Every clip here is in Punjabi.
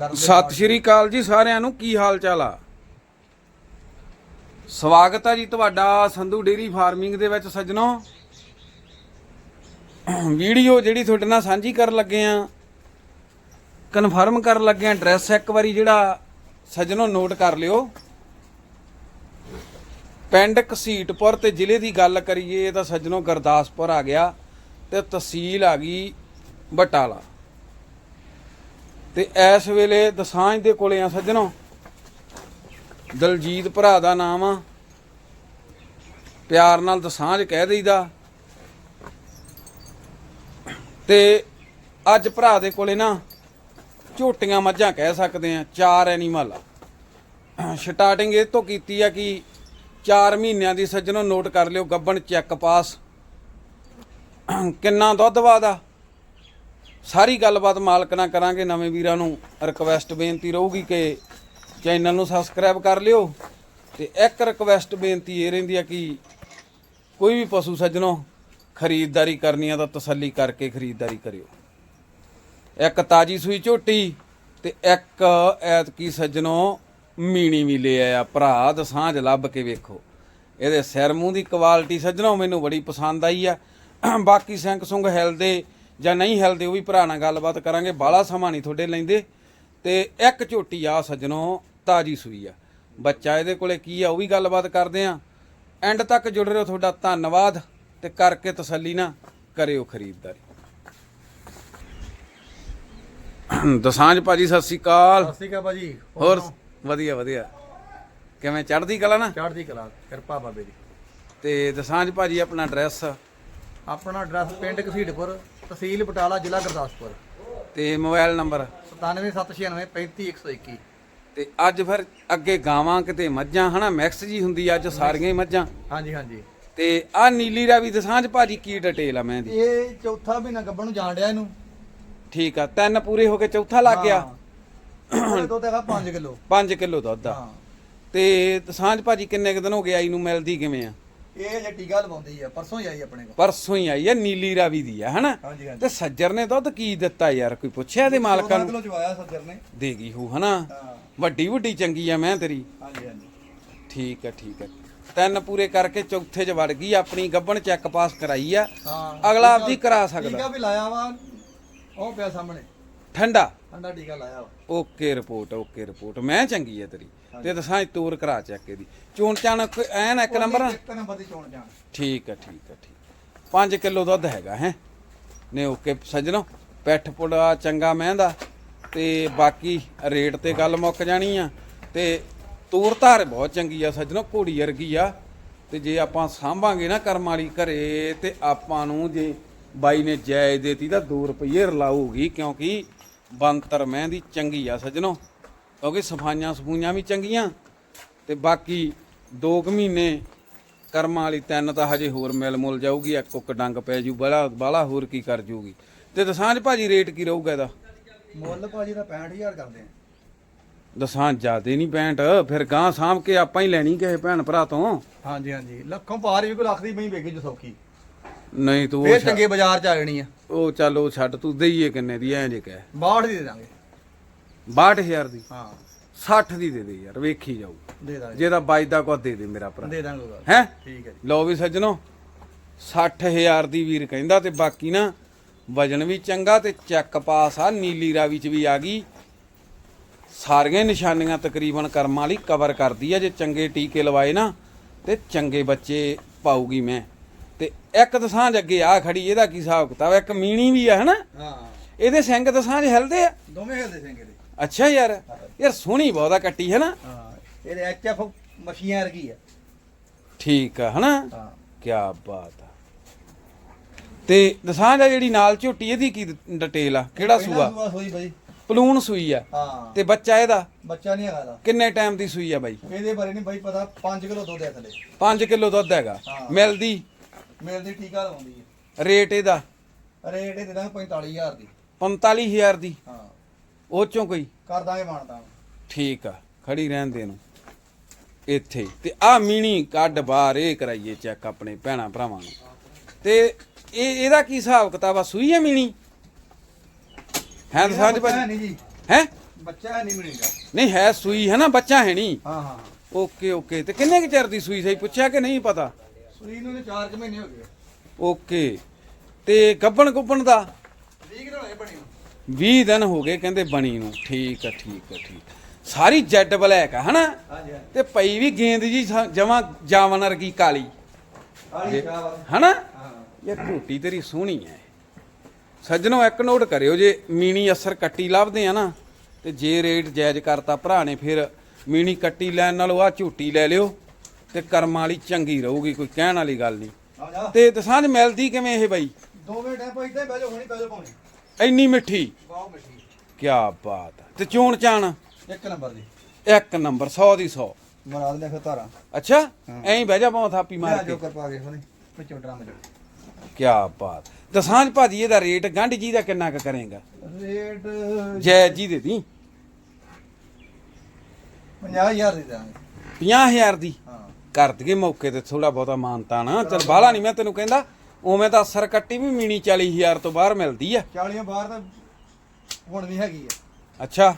ਸਤਿ ਸ਼੍ਰੀ ਅਕਾਲ ਜੀ ਸਾਰਿਆਂ ਨੂੰ ਕੀ ਹਾਲ ਚਾਲ ਆ? ਸਵਾਗਤ ਹੈ ਜੀ ਤੁਹਾਡਾ ਸੰਧੂ ਡੇਰੀ ਫਾਰਮਿੰਗ ਦੇ ਵਿੱਚ ਸੱਜਣੋ। ਵੀਡੀਓ ਜਿਹੜੀ ਤੁਹਾਡੇ ਨਾਲ ਸਾਂਝੀ ਕਰਨ ਲੱਗੇ ਆ ਕਨਫਰਮ ਕਰਨ ਲੱਗੇ ਆ ਐਡਰੈਸ ਇੱਕ ਵਾਰੀ ਜਿਹੜਾ ਸੱਜਣੋ ਨੋਟ ਕਰ ਲਿਓ। ਪਿੰਡ ਘਸੀਟਪੁਰ ਤੇ ਜ਼ਿਲ੍ਹੇ ਦੀ ਗੱਲ ਕਰੀਏ ਤਾਂ ਸੱਜਣੋ ਗੁਰਦਾਸਪੁਰ ਆ ਗਿਆ ਤੇ ਤਹਿਸੀਲ ਆ ਗਈ ਬਟਾਲਾ। ਤੇ ਇਸ ਵੇਲੇ ਦਸਾਂਝ ਦੇ ਕੋਲੇ ਆ ਸੱਜਣੋ। ਦਲਜੀਤ ਭਰਾ ਦਾ ਨਾਮ ਆ। ਪਿਆਰ ਨਾਲ ਦਸਾਂਝ ਕਹਿ ਦਈਦਾ। ਤੇ ਅੱਜ ਭਰਾ ਦੇ ਕੋਲੇ ਨਾ ਝੋਟੀਆਂ ਮੱਝਾਂ ਕਹਿ ਸਕਦੇ ਆ, ਚਾਰ ਐਨੀਮਲ ਸਟਾਰਟਿੰਗ ਇਹ ਤੋਂ ਕੀਤੀ ਆ ਕਿ 4 ਮਹੀਨਿਆਂ ਦੀ ਸੱਜਣੋ ਨੋਟ ਕਰ ਲਿਓ, ਗੱਬਣ ਚੈੱਕ ਪਾਸ ਕਿੰਨਾ ਦੁੱਧ ਵਾਦਾ? ਸਾਰੀ ਗੱਲਬਾਤ ਮਾਲਕ ਨਾਲ ਕਰਾਂਗੇ। ਨਵੇਂ ਵੀਰਾਂ ਨੂੰ ਰਿਕਵੈਸਟ ਬੇਨਤੀ ਰਹੂਗੀ ਕਿ ਚੈਨਲ ਨੂੰ ਸਬਸਕ੍ਰਾਈਬ ਕਰ ਲਿਓ ਤੇ ਇੱਕ ਰਿਕਵੈਸਟ ਬੇਨਤੀ ਇਹ ਰਹਿੰਦੀ ਆ ਕਿ ਕੋਈ ਵੀ ਪਸ਼ੂ ਸੱਜਣੋ, ਖਰੀਦਦਾਰੀ ਕਰਨੀ ਆ ਤਾਂ ਤਸੱਲੀ ਕਰਕੇ ਖਰੀਦਦਾਰੀ ਕਰਿਓ। ਇੱਕ ਤਾਜੀ ਸੂਈ ਝੋਟੀ ਤੇ ਇੱਕ ਐਤਕੀ ਸੱਜਣੋ ਮੀਣੀ ਵੀ ਲੈ ਆਇਆ ਭਰਾ ਦਸਾਂਝ ਲੱਭ ਕੇ ਵੇਖੋ। ਇਹਦੇ ਸਿਰ ਮੂੰਹ ਦੀ ਕੁਆਲਿਟੀ ਸੱਜਣੋ ਮੈਨੂੰ ਬੜੀ ਪਸੰਦ ਆਈ ਆ। ਬਾਕੀ ਸਿੰਗ ਸੁੰਗ ਹਿਲਦੇ ਜਾਂ ਨਹੀਂ ਹਿਲਦੇ ਉਹ ਵੀ ਭਰਾ ਨਾਲ ਗੱਲਬਾਤ ਕਰਾਂਗੇ ਬਾਲਾ ਸਮਾਂ ਨਹੀਂ ਤੁਹਾਡੇ ਲੈਂਦੇ। ਤੇ ਇੱਕ ਝੋਟੀ ਆ ਸੱਜਣੋ ਤਾਜੀ ਸੂਈ ਆ। ਬੱਚਾ ਇਹਦੇ ਕੋਲੇ ਕੀ ਆ ਉਹ ਵੀ ਗੱਲਬਾਤ ਕਰਦੇ ਆ। ਐਂਡ ਤੱਕ ਜੁੜ ਰਹੇ ਹੋ ਤੁਹਾਡਾ ਧੰਨਵਾਦ ਤੇ ਕਰਕੇ ਤਸੱਲੀ ਨਾ ਕਰਿਓ ਖਰੀਦਦਾਰੀ। ਦਸਾਂਝ ਭਾਜੀ ਸਤਿ ਸ੍ਰੀ ਅਕਾਲ। ਸਤਿ ਸ਼੍ਰੀ ਅਕਾਲ ਭਾਜੀ ਹੋਰ ਵਧੀਆ ਵਧੀਆ। ਕਿਵੇਂ ਚੜ੍ਹਦੀ ਕਲਾ ਨਾ? ਚੜ੍ਹਦੀ ਕਲਾ ਕਿਰਪਾ ਬਾਬੇ ਦੀ। ਤੇ ਦਸਾਂਝ ਭਾਜੀ ਆਪਣਾ ਐਡਰੈਸ ਆਪਣਾ ਐਡਰੈਸ ਪਿੰਡ ਘਸੀਟਪੁਰ ਤਹਿਸੀਲ ਬਟਾਲਾ ਜ਼ਿਲ੍ਹਾ ਗੁਰਦਾਸਪੁਰ। ਤੇ ਮੋਬਾਈਲ ਨੰਬਰ? 9776 35121 ਤੇ ਅੱਜ ਫਿਰ ਅੱਗੇ ਗਾਵਾਂ ਕਿਤੇ ਮੱਝਾਂ ਹਨਾ? ਮਿਕਸ ਜੀ ਹੁੰਦੀ ਅੱਜ ਸਾਰੀਆਂ ਹੀ ਮੱਝਾਂ। ਹਾਂਜੀ ਹਾਂਜੀ। ਤੇ ਆ ਨੀਲੀ ਰਾਵੀ ਦਸਾਂਝ ਭਾਜੀ ਕੀ ਡਿਟੇਲ ਆ ਮੈਂ ਦੀ ਇਹ ਚੌਥਾ ਮਹੀਨਾ ਗੱਬਣ ਨੂੰ ਜਾਣ ਡਿਆ ਇਹਨੂੰ। ਠੀਕ ਆ ਤਿੰਨ ਪੂਰੇ ਹੋ ਕੇ ਚੌਥਾ ਲੱਗ ਗਿਆ। ਹਾਂ। ਦੁੱਧ ਹੈਗਾ 5 ਕਿਲੋ। 5 ਕਿਲੋ ਦੁੱਧ ਆ। ਹਾਂ। ਤੇ ਦਸਾਂਝ ਭਾਜੀ ਕਿੰਨੇ ਕੁ ਦਿਨ ਹੋ ਗਏ ਆਈ ਨੂੰ ਮਿਲਦੀ ਕਿਵੇਂ ਆ? ਇਹ ਜੇ ਟੀਕਾ ਲਵਾਉਂਦੀ ਆ ਪਰਸੋਂ ਹੀ ਆਈ ਆਪਣੇ ਕੋਲ। ਪਰਸੋਂ ਹੀ ਆਈ ਆ ਨੀਲੀ ਰਾਵੀ ਦੀ ਆ ਹਨਾ? ਹਾਂਜੀ ਹਾਂਜੀ। ਤੇ ਸੱਜਰ ਨੇ ਦੁੱਧ ਕੀ ਦਿੱਤਾ ਯਾਰ ਕੋਈ ਪੁੱਛਿਆ ਇਹਦੇ ਮਾਲਕਾਂ 14 ਨੂੰ ਕਿਲੋ ਚਵਾਇਆ ਸੱਜਰ ਨੇ। ਦੇਗੀ ਹੂ ਹਨਾ? ਵੱਡੀ ਵੱਡੀ ਚੰਗੀ ਆ ਮੈਂ ਤੇਰੀ। ਹਾਂਜੀ ਹਾਂਜੀ। ਠੀਕ ਹੈ ਠੀਕ ਹੈ ਤਿੰਨ ਪੂਰੇ ਕਰਕੇ ਚੌਥੇ 'ਚ ਵੜ ਗਈ ਆਪਣੀ ਗੱਬਣ ਚੈੱਕ ਪਾਸ ਕਰਾਈ ਆ। ਹਾਂ। ਅਗਲਾ ਆਪਦੀ ਕਰਾ ਟੀਕਾ ਸਕਦਾ ਵੀ ਲਾਇਆ ਵਾ ਉਹ ਪਿਆ ਸਾਹਮਣੇ। ਠੰਡਾ? ਠੰਡਾ ਟੀਕਾ ਲਾਇਆ ਵਾ। Okay report okay report. ਮੈਂ ਚੰਗੀ ਆ ਤੇਰੀ। ਤੇ ਦੱਸਾਂ ਤੋਰ ਕਰਾ ਚੱਕ ਇਹਦੀ। ਚੋਣ ਚਾਣ ਐਨ ਇੱਕ ਨੰਬਰ? ਆ? ਇੱਕ ਨੰਬਰ ਦੀ ਚੋਣ ਜਾਣ ਠੀਕ ਹੈ ਠੀਕ ਹੈ ਠੀਕ 5 ਕਿਲੋ ਦੁੱਧ ਹੈਗਾ ਹੈ। ਨੇ ਓਕੇ ਸੱਜਣੋ ਪੈਠ ਪੁੜਾ ਚੰਗਾ ਮਹਿੰਦਾ। ਤੇ ਬਾਕੀ ਰੇਟ ਤੇ ਗੱਲ ਮੁੱਕ ਜਾਣੀ ਆ। ਤੇ ਤੂਰ ਧਾਰ ਬਹੁਤ ਚੰਗੀ ਆ ਸੱਜਣੋ ਘੋੜੀ ਵਰਗੀ ਆ। ਤੇ ਜੇ ਆਪਾਂ ਸਾਂਭਾਂਗੇ ਨਾ ਕਰਮ ਵਾਲੀ ਘਰੇ ਤੇ ਆਪਾਂ ਨੂੰ ਜੇ ਬਾਈ ਨੇ ਜਾਇਜ਼ ਦੇਤੀ ਤਾਂ 2 ਰੁਪਏ ਰਲਾਊਗੀ ਕਿਉਂਕਿ ਬੰਤਰ ਮਹਿੰਦੀ ਚੰਗੀ ਆ ਸੱਜਣੋ। ਕਿਉਂਕਿ ਸਫਾਈਆਂ ਸਫੂਈਆਂ ਵੀ ਚੰਗੀਆਂ ਤੇ ਬਾਕੀ 2 ਮਹੀਨੇ ਕਰਮਾਂ ਵਾਲੀ ਤਿੰਨ ਤਾਂ ਹਜੇ ਹੋਰ ਮਿਲ ਮੁੱਲ ਜਾਊਗੀ ਇੱਕ ਕੁੱਕ ਡੰਗ ਪੈ ਜੂ ਬੜਾ ਬਾਲਾ ਹੋਰ ਕੀ ਕਰ ਜੂਗੀ। ਤੇ ਦਸਾਂਝ ਭਾਜੀ ਰੇਟ ਕੀ ਰਹੂਗਾ ਇਹਦਾ? ਮੁੱਲ ਭਾਜੀ ਦਾ 65000 ਕਰਦੇ ਆ। ਦਸਾਂ ਜਿਆਦੇ ਨਹੀਂ ਪੈਂਟ ਫਿਰ ਗਾਂ ਸਾਂਭ ਕੇ ਆਪਾਂ ਹੀ ਲੈਣੀ ਕਿਸੇ ਭੈਣ ਭਰਾ ਤੋਂ। ਹਾਂਜੀ ਹਾਂਜੀ। ਲੱਖੋਂ ਪਾਰ ਵੀ ਕੋਈ ਲੱਖ ਦੀ ਬਈ ਵੇਖੀ ਜੋ ਸੌਖੀ। ਨਹੀਂ ਤੂੰ ਉਹ ਚੰਗੇ ਬਾਜ਼ਾਰ ਚ ਆ ਜਾਣੀ ਆ। ਉਹ ਚੱਲ ਉਹ ਛੱਡ ਤੂੰ ਦਈਏ ਕਿੰਨੇ ਦੀ ਐਂ ਜੇ ਕਹਿ। 62 ਦੀ ਦੇ ਦਾਂਗੇ। 62000 ਦੀ। ਹਾਂ। 60 ਦੀ ਦੇ ਦੇ ਯਾਰ ਵੇਖੀ ਜਾਊ। ਦੇ ਦਾਂਗੇ। ਜੇ ਤਾਂ ਬਾਜਦਾ ਕੋ ਦੇ ਦੇ ਮੇਰਾ ਭਰਾ। ਦੇ ਦਾਂਗੇ ਗੱਲ। ਹੈ? ਠੀਕ ਹੈ ਜੀ। ਲਓ ਵੀ ਸੱਜਣੋ 60000 ਦੀ ਵੀਰ ਕਹਿੰਦਾ ਤੇ ਬਾਕੀ ਨਾ ਵਜਨ ਵੀ ਚੰਗਾ ਤੇ ਚੱਕ ਪਾਸ ਆ ਨੀਲੀ ਰਾਵੀ ਚ ਵੀ ਆ ਗਈ। ਸਾਰੀਆਂ ਨਿਸ਼ਾਨੀਆਂ ਤਕਰੀਬਨ ਕਰਮਾਂ ਵਾਲੀ ਕਵਰ ਕਰਦੀ ਆ ਜੇ ਚੰਗੇ ਟੀਕੇ ਲਵਾਏ ਨਾ ਤੇ ਚੰਗੇ ਬੱਚੇ ਪਾਊਗੀ ਮੈਂ। ਤੇ ਇੱਕ ਦਸਾਂਝ ਅੱਗੇ ਆ ਖੜੀ ਇਹਦਾ ਕੀ ਹਿਸਾਬ ਕਿਤਾਬ ਇੱਕ ਮੀਣੀ ਵੀ ਆ ਹਨਾ? ਹਾਂ। ਇਹਦੇ ਸਿੰਘ ਦਸਾਂਝ ਹਿਲਦੇ ਆ। ਦੋਵੇਂ ਹਿਲਦੇ ਸਿੰਘੇ ਅੱਛਾ ਯਾਰ ਯਾਰ ਸੋਹਣੀ ਬਹੁਤਾ ਕੱਟੀ ਹੈ ਨਾ ਹਾਂ ਇਹਦੇ ਐਚਐਫ ਮਸ਼ੀਆਂ ਵਰਗੀ ਆ। ਠੀਕ ਆ ਹਨਾ? ਹਾਂ। ਕੀ ਬਾਤ ਆ। ਤੇ ਦਸਾਂਝ ਆ ਜਿਹੜੀ ਨਾਲ ਝੋਟੀ ਇਹਦੀ ਕੀ ਡਿਟੇਲ ਆ? ਕਿਹੜਾ ਸੂਆ? ਸੂਆ ਸੂਈ ਬਈ। ਪਲੂਣ ਸੂਈ ਆ। ਹਾਂ। ਤੇ ਬੱਚਾ ਇਹਦਾ? ਬੱਚਾ ਨਹੀਂ ਹੈਗਾ ਦਾ ਕਿੰਨੇ ਟਾਈਮ ਦੀ ਸੂਈ ਆ ਬਾਈ? ਇਹਦੇ ਬਾਰੇ ਨਹੀਂ ਬਾਈ ਪਤਾ 5 ਕਿਲੋ ਦੁੱਧ ਹੈ ਥਲੇ। 5 ਕਿਲੋ ਦੁੱਧ ਹੈਗਾ। ਹਾਂ। ਮਿਲਦੀ? ਮਿਲਦੀ ਟੀਕਾ ਲਵਾਉਂਦੀ ਹੈ। ਰੇਟ ਇਹਦਾ? ਰੇਟ ਇਹ ਦੇ ਦਾਂਗੇ 45000 ਦੀ। 45000 ਦੀ। ਹਾਂ। ਉਹ ਚੋਂ ਕੋਈ? ਕਰ ਦਾਂਗੇ ਮਾਨਤਾ ਠੀਕ ਆ ਖੜੀ ਰਹਿਣ ਦੇ ਨੂੰ ਇੱਥੇ। ਤੇ ਆ ਮੀਣੀ ਕੱਢ ਬਾਹਰ ਇਹ ਕਰਾਈਏ ਚੈੱਕ ਆਪਣੇ ਭੈਣਾ ਭਰਾਵਾਂ ਨੂੰ। ਤੇ ਇਹ ਇਹਦਾ ਕੀ ਹਿਸਾਬ ਕਿਤਾਬ ਆ? ਸੂਈ ਆ ਮੀਣੀ? ਹੈ ਦਸਾਂਝ ਭਾਜੀ। ਨਹੀਂ ਜੀ। ਹੈ? ਬੱਚਾ ਹੈ ਨਹੀਂ ਮਿਲੇਗਾ ਨਹੀਂ ਹੈ ਸੂਈ ਹੈ ਨਾ ਬੱਚਾ ਹੈ ਨਹੀਂ। ਹਾਂ ਹਾਂ ਓਕੇ ਓਕੇ। ਤੇ ਕਿੰਨੇ ਕੁ ਚਿਰ ਦੀ ਸੂਈ ਸਹੀ? ਪੁੱਛਿਆ ਕਿ ਨਹੀਂ ਪਤਾ? ਸੂਈ ਨੂੰ 4 ਕੁ ਮਹੀਨੇ ਹੋ ਗਏ। ਓਕੇ। ਤੇ ਗੱਬਣ ਗੁੱਬਣ ਦਾ? 20 ਕਿਲੋ ਹੋਏ ਬਣੀ ਨੂੰ 20 ਦਿਨ ਹੋ ਗਏ ਕਹਿੰਦੇ ਬਣੀ ਨੂੰ। ਠੀਕ ਆ ਠੀਕ ਆ ਠੀਕ ਸਾਰੀ ਜੈਡ ਬਲੈਕ ਆ ਹਨਾ? ਤੇ ਪਈ ਵੀ ਗੇਂਦ ਜੀ ਜਮਾ ਜਾਵਨ ਵਰਗੀ ਕਾਲੀ। ਹਨਾ? ਹਾਂ। ਇਹ ਝੂਟੀ ਤੇਰੀ ਸੋਹਣੀ ਐ ਸੱਜਣੋ ਇੱਕ ਨੋਟ ਕਰਿਓ ਜੇ ਮੀਣੀ ਅਸਰ ਕੱਟੀ ਲੱਭਦੇ ਆ ਨਾ ਤੇ ਜੇ ਰੇਟ ਜਾਇਜ਼ ਕਰਤਾ ਭਰਾ ਨੇ ਫਿਰ ਮੀਣੀ ਕੱਟੀ ਲੈਣ ਨਾਲੋਂ ਆ ਝੂਟੀ ਲੈ ਲਿਓ ਤੇ ਕਰਮਾਂ ਵਾਲੀ ਚੰਗੀ ਰਹੂਗੀ ਕੋਈ ਕਹਿਣ ਵਾਲੀ ਗੱਲ ਨਹੀਂ। ਤੇ ਦਸਾਂਝ ਮਿਲਦੀ ਕਿਵੇਂ ਇਹ ਬਾਈ? ਦੋਵੇਂ ਟਾਈਮ ਪਾ ਇੱਥੇ ਬਹਿ ਜਾਓ ਹੁਣੀ ਬਹਿ ਜਾਓ ਪਾਉਣੀ ਇੰਨੀ ਮਿੱਠੀ? ਬਹੁਤ ਮਿੱਠੀ। ਕੀ ਬਾਤ ਆ। ਤੇ ਚੋਣ ਚਾਣ? ਇੱਕ ਨੰਬਰ ਦੀ। ਇੱਕ ਨੰਬਰ 100 ਦੀ 100 ਮਰਾਦ ਨੇ ਫਿਰ ਧਾਰਾ। ਅੱਛਾ? ਐਂ ਹੀ ਬਹਿ ਜਾ ਭਾਵੇਂ ਥਾਪੀ ਮਾਰ ਕੇ। ਕਰ ਪਾ ਹੁਣੀ ਵਿੱਚੋਂ ਡਰਮ ਜੋ ਕੀ ਬਾਤ। ਦਸਾਂਝ ਭਾਜੀ ਇਹਦਾ ਰੇਟ ਗੰਢ ਜੀ ਦਾ ਕਿੰਨਾ ਕੁ ਕਰੇਗਾ? ਰੇਟ ਜੈ ਜੀ ਦੇ ਦੀ। 50000 ਦੀ ਦਾਂਗੇ। 50000 ਦੀ? ਹਾਂ। ਕਰ ਦਈਏ ਮੌਕੇ ਤੇ ਥੋੜਾ ਬਹੁਤਾ ਮਾਨਤਾ ਨਾ ਚਲ ਬਾਹਲਾ ਨਹੀਂ ਮੈਂ ਤੈਨੂੰ ਕਹਿੰਦਾ। ਉਵੇਂ ਤਾਂ ਅਸਰ ਕੱਟੀ ਵੀ ਮੀਣੀ 40000 ਤੋਂ ਬਾਹਰ ਮਿਲਦੀ ਆ। 40 ਬਾਹਰ ਤਾਂ ਹੁਣ ਵੀ ਹੈਗੀ ਆ। ਅੱਛਾ।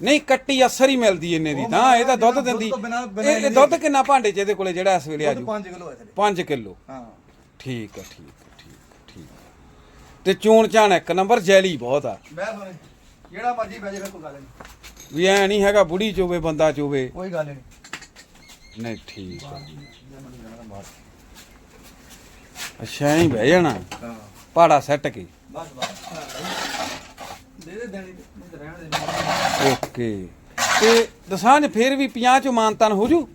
ਨਹੀਂ ਕੱਟੀ ਅਸਰ ਹੀ ਮਿਲਦੀ ਇੰਨੇ ਦੀ ਉਹ ਤਾਂ ਇਹ ਤਾਂ ਦੁੱਧ ਦਿੰਦੀ। ਤੋਂ ਬਿਨਾਂ- ਬਿਨਾਂ ਇਹ ਇਹ ਦੁੱਧ ਕਿੰਨਾ ਭਾਂਡੇ ਚ ਇਹਦੇ ਕੋਲੇ ਜਿਹੜਾ ਇਸ ਵੇਲੇ ਆਜੂ 5 ਕਿਲੋ ਹੈ ਥਲੇ 5 ਕਿਲੋ। ਹਾਂ। ਠੀਕ ਆ ਠੀਕ ਆ ਠੀਕ ਆ, ਠੀਕ ਆ। ਤੇ ਚੂਣ ਚਾਣ ਇੱਕ ਨੰਬਰ ਜੈਲੀ ਬਹੁਤ ਆ। ਬਹਿ ਜਿਹੜਾ ਮਰਜ਼ੀ ਬਹਿ ਜੇ ਫਿਰ ਕੋਈ ਗੱਲ ਨਹੀਂ। ਵੀ ਐ ਨਹੀਂ ਹੈਗਾ ਬੁੜੀ ਚੋਵੇ ਬੰਦਾ ਚੋਵੇ। ਕੋਈ ਗੱਲ ਨਹੀਂ। ਨਹੀਂ ਠੀਕ ਆ। ਅੱਛਾ ਐਂ ਹੀ ਬਹਿ ਜਾਣਾ। ਹਾਂ ਪਾੜਾ ਸੱਟ ਕੇ। ਬਸ ਬਸ। ਦੇ ਦੇ ਦੇਣੀ ਨਹੀਂ ਤਾਂ ਰਹਿਣ ਦੇ। ਓਕੇ। ਤੇ ਦਸਾਂਜ ਫੇਰ ਵੀ 50 ਚੋਂ ਮਾਨਤਨ ਹੋ ਜੂ?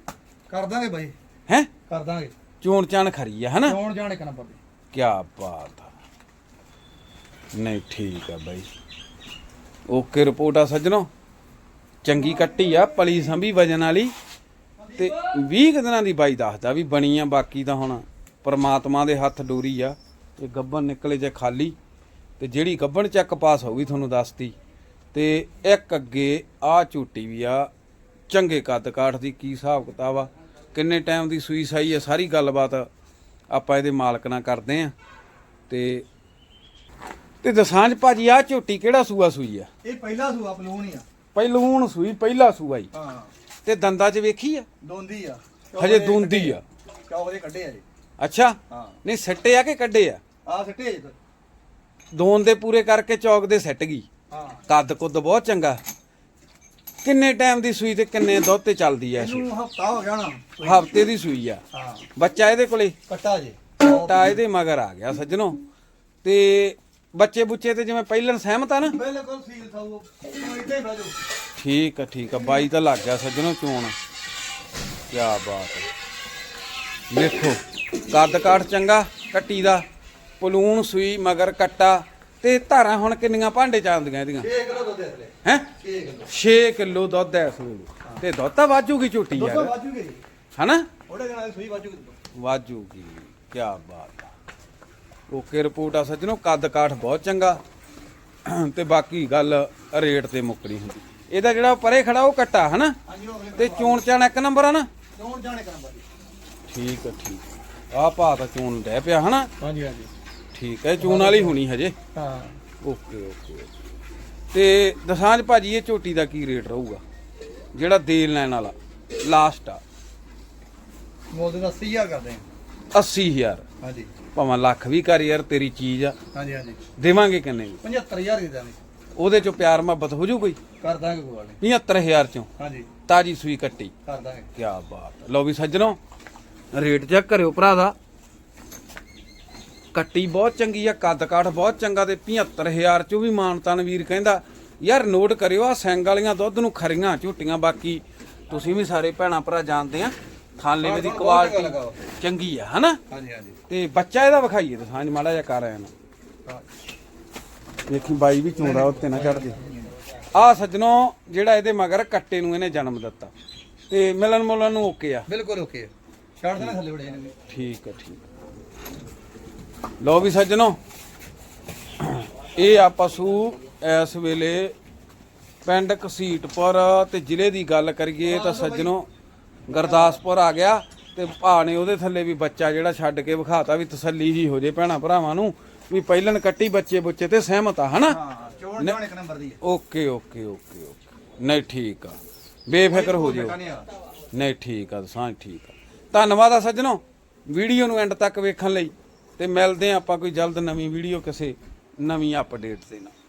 ਕਰ ਦਾਂਗੇ ਬਾਈ। ਹੈ? ਕਰ ਦਾਂਗੇ। ਚੋਣ ਚਾਣ ਖਰੀ ਆ ਹਨਾ? ਕੌਣ ਜਾਣ ਇੱਕ ਨੰਬਰ ਦੀ। ਕੀ ਬਾਤ ਆ। ਨਹੀਂ ਠੀਕ ਆ ਬਾਈ। ਓਕੇ ਰਿਪੋਰਟ ਆ ਸੱਜਣੋ। ਚੰਗੀ ਕੱਟੀ ਆ ਪਲੀ ਸੰਭੀ ਵਜਨ ਵਾਲੀ। ਤੇ 20 ਕੁ ਦਿਨਾਂ ਦੀ ਬਾਈ ਦੱਸਦਾ ਵੀ ਬਣੀ ਆ ਬਾਕੀ ਤਾਂ ਹੁਣ ਪਰਮਾਤਮਾ ਦੇ ਹੱਥ ਡੋਰੀ ਆ ਇਹ ਗੱਬਨ ਨਿਕਲੇ ਜੇ ਖਾਲੀ ਤੇ ਜਿਹੜੀ ਗੱਬਨ ਚੱਕ ਪਾਸ ਹੋਊਗੀ ਤੁਹਾਨੂੰ ਦੱਸਤੀ ਤੇ ਇੱਕ ਅੱਗੇ ਆ ਝੂਟੀ ਵੀ ਆ ਚੰਗੇ ਕੱਦ ਕਾਠ ਦੀ ਕੀ ਹਿਸਾਬ ਕਿਤਾਬ ਆ ਕਿੰਨੇ ਟਾਈਮ ਦੀ ਸੂਈ ਸਾਈ ਆ ਸਾਰੀ ਗੱਲਬਾਤ ਆਪਾਂ ਇਹਦੇ ਮਾਲਕ ਨਾਲ ਕਰਦੇ ਆ ਤੇ ਤੇ ਦਸਾਂਜ ਭਾਜੀ ਆ ਝੋਟੀ ਕਿਹੜਾ ਸੂਆ ਸੂਈ ਆ? ਇਹ ਪਹਿਲਾ ਸੂਆ ਪਲੂਨ ਹੀ ਆ। ਪਹਿਲੂਣ ਸੂਈ ਪਹਿਲਾ ਸੂਆ ਹੀ ਹਾਂ। ਤੇ ਦੰਦਾਂ 'ਚ ਵੇਖੀ ਆ? ਦੋਂਦੀ ਆ। ਹਜੇ ਦੂੰਦੀ ਆ। ਚੌਕ ਦੇ ਕੱਢੇ ਆ ਜੀ। ਅੱਛਾ? ਹਾਂ। ਨਹੀਂ ਸੱਟੇ ਆ ਕਿ ਕੱਢੇ ਆ? ਆ ਸਿੱਟੇ ਜੀ ਦੋਨ ਦੇ ਪੂਰੇ ਕਰਕੇ ਚੌਕ ਦੇ ਸੱਟ ਗਈ। ਹਾਂ। ਕੱਦ ਕੁੱਦ ਬਹੁਤ ਚੰਗਾ। ਕਿੰਨੇ ਟਾਈਮ ਦੀ ਸੂਈ ਤੇ ਕਿੰਨੇ ਦੁੱਧ ਤੇ ਚੱਲਦੀ ਐ ਇਹਨੂੰ ਹਫਤਾ ਹੋ ਗਿਆ ਨਾ। ਹਫ਼ਤੇ ਦੀ ਸੂਈ ਆ। ਹਾਂ। ਬੱਚਾ ਇਹਦੇ ਕੋਲੇ? ਕੱਟਾ ਜੀ। ਟਾ ਇਹਦੇ ਮਗਰ ਆ ਗਿਆ ਸੱਜਣੋ। ਤੇ ਬੱਚੇ ਬੁੱਚੇ ਤੇ ਜਿਵੇਂ ਪਹਿਲਾਂ ਸਹਿਮਤ ਆ ਨਾ? ਬਿਲਕੁਲ ਸੀਲ ਥਾਉ ਤੂੰ ਇੱਥੇ ਹੀ ਬਹਿ ਜਾਓ। ਠੀਕ ਆ ਠੀਕ ਆ। ਬਾਈ ਤਾਂ ਲੱਗ ਗਿਆ ਸੱਜਣੋ ਚੋਣ। ਕੀ ਬਾਤ ਹੈ ਵੇਖੋ ਕੱਦ ਕਾਠ ਚੰਗਾ ਕੱਟੀ ਦਾ ਪਲੂਣ ਸੂਈ ਮਗਰ ਕੱਟਾ ਤੇ ਧਾਰਾਂ ਹੁਣ ਕਿੰਨੀਆਂ ਭਾਂਡੇ ਚ ਆਉਂਦੀਆਂ ਇਹਦੀਆਂ? 6 ਕਿਲੋ ਦੁੱਧ ਇਸ ਲੈ ਹੈ? 6 ਕਿਲੋ। 6 ਕਿਲੋ ਦੁੱਧ ਐ ਵੇਲੇ। ਤੇ ਦੁੱਧ ਤਾਂ ਵਾਜੂਗੀ ਝੋਟੀ ਦੁੱਧ ਯਾਰ। ਵਾਜੂਗੇ। ਹਨਾ? ਉਹਦੇ ਨਾਲ ਸੂਈ ਵਾਜੂਗੀ। ਕੀ ਬਾਤ ਆ। ਓਕੇ ਰਿਪੋਰਟ ਆ ਸੱਜਣੋ ਕੱਦ ਕਾਠ ਬਹੁਤ ਚੰਗਾ। ਤੇ ਬਾਕੀ ਗੱਲ ਰੇਟ ਤੇ ਮੁੱਕਣੀ ਹੁੰਦੀ। ਇਹਦਾ ਜਿਹੜਾ ਪਰੇ ਖੜਾ ਉਹ ਕੱਟਾ ਹਨਾ? ਤੇ ਚੋਣ ਚਾਣ ਇੱਕ ਨੰਬਰ ਆ ਨਾ? ਕੌਣ ਜਾਣੇ ਕਰਾਂ ਬਾਜੀ ਠੀਕ ਆ ਠੀਕ ਆ ਭਾ ਤਾਂ ਚੋਣ ਡੈ ਪਿਆ ਹਨਾ? ਹਾਂਜੀ ਹਾਂਜੀ। ਠੀਕ ਹੈ ਚੋਣ ਵਾਲੀ ਹੋਣੀ ਹਜੇ। ਹਾਂ। ਓਕੇ ਓਕੇ ਤੇ ਦਸਾਂਜ ਭਾਜੀ ਇਹ ਝੋਟੀ ਦਾ ਕੀ ਰੇਟ ਰਹੂਗਾ? ਜਿਹੜਾ ਦੇਲ ਲੈਣ ਵਾਲਾ ਲਾਸਟ ਆ। ਮੋਲ ਦਾ 80000 ਕਰਦੇ ਆ 80000 ਹਾਂਜੀ। ਭਾਵੇਂ ਲੱਖ ਵੀ ਕਰ ਯਾਰ ਤੇਰੀ ਚੀਜ਼ ਆ। ਹਾਂਜੀ ਹਾਂਜੀ। ਦੇਵਾਂਗੇ ਕਿੰਨੇ ਵੀ 75000 ਦੀ ਦਾਂਗੇ। ਉਹਦੇ ਚੋਂ ਪਿਆਰ ਮੁਹੱਬਤ ਹੋ ਜੂ ਕੋਈ? ਕਰ ਦਾਂਗੇ ਕੋਈ ਗੱਲ ਨਹੀਂ 75000 ਚੋਂ। ਹਾਂਜੀ। ਤਾਜੀ ਸੂਈ ਕੱਟੀ। ਕਰ ਦਾਂਗੇ। ਕੀ ਬਾਤ। ਲਓ ਵੀ ਸੱਜਣੋ ਰੇਟ ਚੈੱਕ ਕਰਿਓ ਭਰਾ ਦਾ। ਕੱਟੀ ਬਹੁਤ ਚੰਗੀ ਆ ਕੱਦ ਕਾਠ ਬਹੁਤ ਚੰਗਾ ਤੇ 75000 ਚੋਂ ਵੀ ਮਾਨਤਨ ਵੀਰ ਕਹਿੰਦਾ ਯਾਰ ਨੋਟ ਕਰਿਓ ਆ ਸੈਂਗ ਵਾਲੀਆਂ ਦੁੱਧ ਨੂੰ ਖਰੀਆਂ ਝੋਟੀਆਂ ਬਾਕੀ। ਤੁਸੀਂ ਵੀ ਸਾਰੇ ਭੈਣਾ ਭਰਾ ਜਾਣਦੇ ਆ ਖਾਣੇ ਦੀ ਕੁਆਲਿਟੀ। ਚੰਗੀ ਆ ਹਨਾ? ਹਾਂਜੀ ਹਾਂਜੀ। ਤੇ ਬੱਚਾ ਇਹਦਾ ਵਿਖਾਈਏ ਤੇ ਸਾਂਝ ਮਾੜਾ ਜਿਹਾ ਕਰ ਆਇਆ ਨਾ। ਦੇਖੀ ਬਾਈ ਵੀ ਚੂੜਾ ਉੱਤੇ ਨਾ ਚੜ ਜੇ। ਆ ਸੱਜਣੋ ਜਿਹੜਾ ਇਹਦੇ ਮਗਰ ਕੱਟੇ ਨੂੰ ਇਹਨੇ ਜਨਮ ਦਿੱਤਾ। ਤੇ ਮਿਲਣ ਮੁਲਣ ਨੂੰ ਓਕੇ ਆ। ਬਿਲਕੁਲ ਓਕੇ ਛੱਡ ਦੇਣਾ ਥੱਲੇ ਵੜੇ ਨੇ ਠੀਕ ਆ ਠੀਕ। ਲਓ ਵੀ ਸੱਜਣੋ ਇਹ ਆ ਪਸ਼ੂ ਇਸ ਵੇਲੇ ਪਿੰਡ ਘਸੀਟਪੁਰ ਤੇ ਜ਼ਿਲ੍ਹੇ ਦੀ ਗੱਲ ਕਰੀਏ ਤਾਂ ਸੱਜਣੋ ਗੁਰਦਾਸਪੁਰ ਆ ਗਿਆ ਤੇ ਭਾ ਨੇ ਉਹਦੇ ਥੱਲੇ ਵੀ ਬੱਚਾ ਜਿਹੜਾ ਛੱਡ ਕੇ ਵਿਖਾਤਾ ਵੀ ਤਸੱਲੀ ਜੀ ਹੋ ਜੇ ਭੈਣਾ ਭਰਾਵਾਂ ਨੂੰ ਵੀ ਪਹਿਲਣ ਕੱਟੀ ਬੱਚੇ ਬੁੱਚੇ ਤੇ ਸਹਿਮਤ ਆ ਹਨਾ? ਹਾਂ ਚੋਣ ਜਵਾਨ ਇੱਕ ਨੰਬਰ ਦੀ ਹੈ ਓਕੇ ਓਕੇ ਓਕੇ ਓਕੇ। ਨਹੀਂ ਠੀਕ ਆ। ਬੇਫਿਕਰ ਹੋ ਜਿਓ। ਨਹੀਂ ਠੀਕ ਆ ਸਾਂ ਠੀਕ ਆ। ਧੰਨਵਾਦ ਆ ਸੱਜਣੋ, ਵੀਡੀਓ ਨੂੰ ਐਂਡ ਤੱਕ ਵੇਖਣ ਲਈ ਤੇ ਮਿਲਦੇ ਆ ਆਪਾਂ ਕੋਈ ਜਲਦ ਨਵੀਂ ਵੀਡੀਓ ਕਿਸੇ ਨਵੀਂ ਅਪਡੇਟ ਦੇ ਨਾਲ।